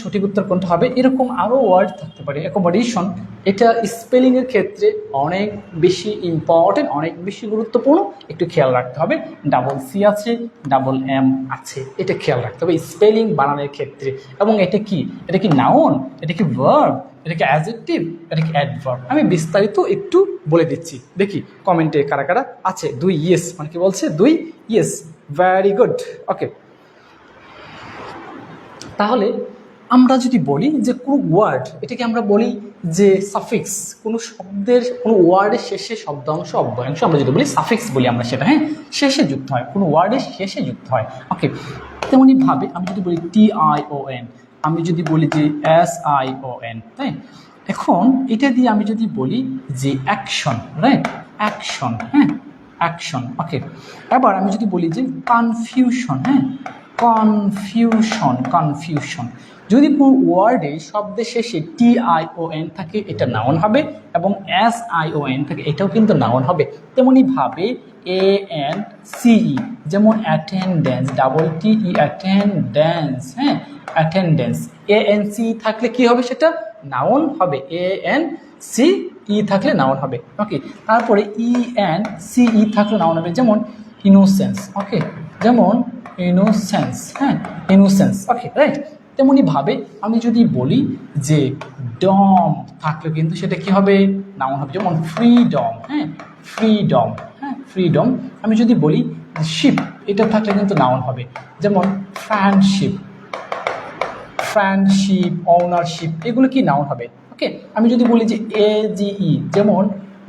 সঠিক উত্তর কোনটা হবে? এরকম আরও ওয়ার্ড থাকতে পারে। অ্যাকোমোডেশন এটা স্পেলিংয়ের ক্ষেত্রে অনেক বেশি ইম্পর্টেন্ট অনেক বেশি গুরুত্বপূর্ণ। একটু খেয়াল রাখতে হবে। ডাবল সি আছে ডাবল এম আছে। এটা খেয়াল রাখতে হবে। স্পেলিং বানানোর ক্ষেত্রে। এবং এটা কি? এটা কি নাউন এটা কি ভার্ব এটা কি অ্যাজেক্টিভ এটা কি অ্যাডভার্ব আমি বিস্তারিত একটু বলে দিচ্ছি। দেখি কমেন্টে কারা কারা আছে। দুই ইয়েস মানে কি বলছে? দুই ইয়েস ভেরি গুড ওকে তাহলে আমরা যদি বলি যে কোনো ওয়ার্ড এটাকে আমরা বলি যে সাফিক্স কোনো শব্দের, কোনো ওয়ার্ডের শেষে শব্দাংশ অব্যয়াংশ আমরা যদি বলি সাফিক্স বলি আমরা সেটা হ্যাঁ? শেষে যুক্ত হয়, কোনো ওয়ার্ডের শেষে যুক্ত হয়। ওকে তেমনইভাবে আমি যদি বলি টি আই ও এন আমি যদি বলি যে এস আই ও এন তাই? এখন এটা দিয়ে আমি যদি বলি যে অ্যাকশন রাইট অ্যাকশন হ্যাঁ? অ্যাকশন ওকে এবার আমি যদি বলি যে কনফিউশন হ্যাঁ? কনফিউশন কনফিউশন যদি কোনো ওয়ার্ডে শব্দের শেষে টি আই ও এন থাকে, এটা নাউন হবে, এবং এস আই ও এন থাকে, এটাও কিন্তু নাউন হবে। তেমনইভাবে এ এন সিই যেমন attendance double T E attendance হ্যাঁ? অ্যাটেন্ডেন্স এ এন সি থাকলে কি হবে সেটা? নাউন হবে। এ এন সি ই থাকলে নাউন হবে। ওকে তারপরে ই এন সি ই থাকলে নাউন হবে, যেমন ইনোসেন্স ওকে যেমন ইনোসেন্স হ্যাঁ ইনোসেন্স ওকে রাইট তেমনইভাবে আমি যদি বলি যে ডম থাকলে কিন্তু সেটা কি হবে? নাউন হবে, যেমন ফ্রিডম হ্যাঁ ফ্রিডম হ্যাঁ ফ্রিডম আমি যদি বলি শিপ এটা থাকলে কিন্তু নাউন হবে। যেমন ফ্রেন্ডশিপ ফ্রেন্ডশিপ ওনারশিপ এগুলো কি নাউন হবে? ওকে আমি যদি বলি যে এ জিই যেমন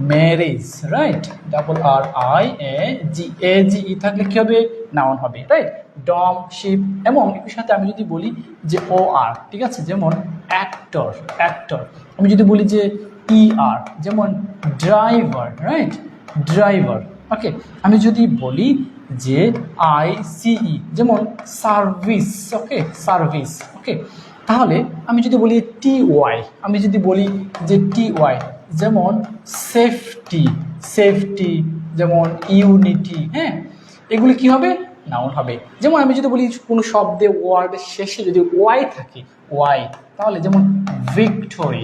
marriage right double R I A G A G E থাকলে কী হবে? নাউন হবে রাইট ডম শিপ এবং একই সাথে আমি যদি বলি যে ও আর ঠিক আছে? যেমন অ্যাক্টর অ্যাক্টর আমি যদি বলি যে ই আর যেমন ড্রাইভার রাইট ড্রাইভার ওকে আমি যদি বলি যে আই সিই যেমন সার্ভিস ওকে সার্ভিস ওকে তাহলে আমি যদি বলি টি ওয়াই আমি যদি বলি যে টি ওয়াই যেমন সেফটি সেফটি যেমন ইউনিটি হ্যাঁ? এগুলি কি হবে? নাউন হবে। যেমন আমি যদি বলি কোনো শব্দে ওয়ার্ডের শেষে যদি ওয়াই থাকে ওয়াই তাহলে যেমন ভিক্টোরি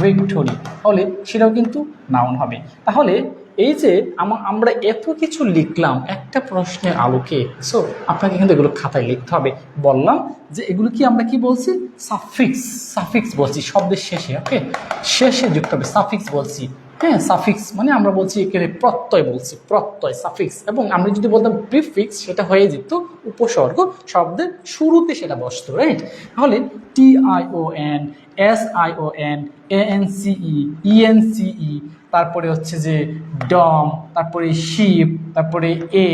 ভিক্টোরি তাহলে সেটাও কিন্তু নাউন হবে। তাহলে এই যে আমা- আমরা এত কিছু লিখলাম, একটা প্রশ্নের আলোকে সো আপনাকে কিন্তু এগুলো খাতায় লিখতে হবে। বললাম যে এগুলো কি আমরা কি বলছি? সাফিক্স সাফিক্স বলছি, শব্দের শেষে ওকে শেষে যুক্ত হবে সাফিক্স বলছি। হ্যাঁ সাফিক্স মানে আমরা বলছি এখানে প্রত্যয় বলছি, প্রত্যয় সাফিক্স এবং আমরা যদি বলতাম প্রিফিক্স সেটা হয়ে যেত উপসর্গ শব্দের শুরুতে সেটা বসতো রাইট তাহলে T I O N S I O N N C E E N C E তারপরে হচ্ছে যে ডম, তারপরে শিপ তারপরে এ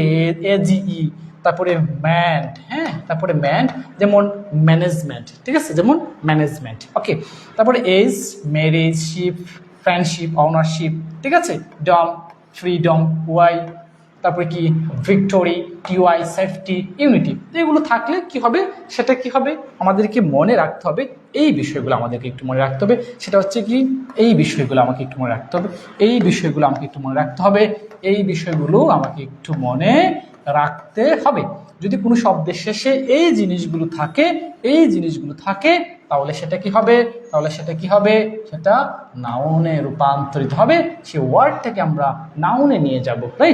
এজিই তারপরে ম্যান্ড হ্যাঁ? তারপরে ম্যান্ড যেমন ম্যানেজমেন্ট, ঠিক আছে? যেমন ম্যানেজমেন্ট ওকে তারপরে age marriage ship friendship ownership ঠিক আছে? ডম ফ্রিডম ওয়াই তারপরে কি? ভিক্টোরি টিওয়াই সেফটি ইউনিটি এগুলো থাকলে কি হবে? সেটা কি হবে? আমাদেরকে মনে রাখতে হবে। এই বিষয়গুলো আমাদেরকে একটু মনে রাখতে হবে। সেটা হচ্ছে কি? এই বিষয়গুলো আমাকে একটু মনে রাখতে হবে। এই বিষয়গুলো আমাকে একটু মনে রাখতে হবে। এই বিষয়গুলো আমাকে একটু মনে রাখতে হবে। যদি কোনো শব্দের শেষে এই জিনিসগুলো থাকে, এই জিনিসগুলো থাকে তাহলে সেটা কি হবে? তাহলে সেটা কি হবে? সেটা নাউনে রূপান্তরিত হবে। সে ওয়ার্ডটাকে আমরা নাউনে নিয়ে যাব রাইট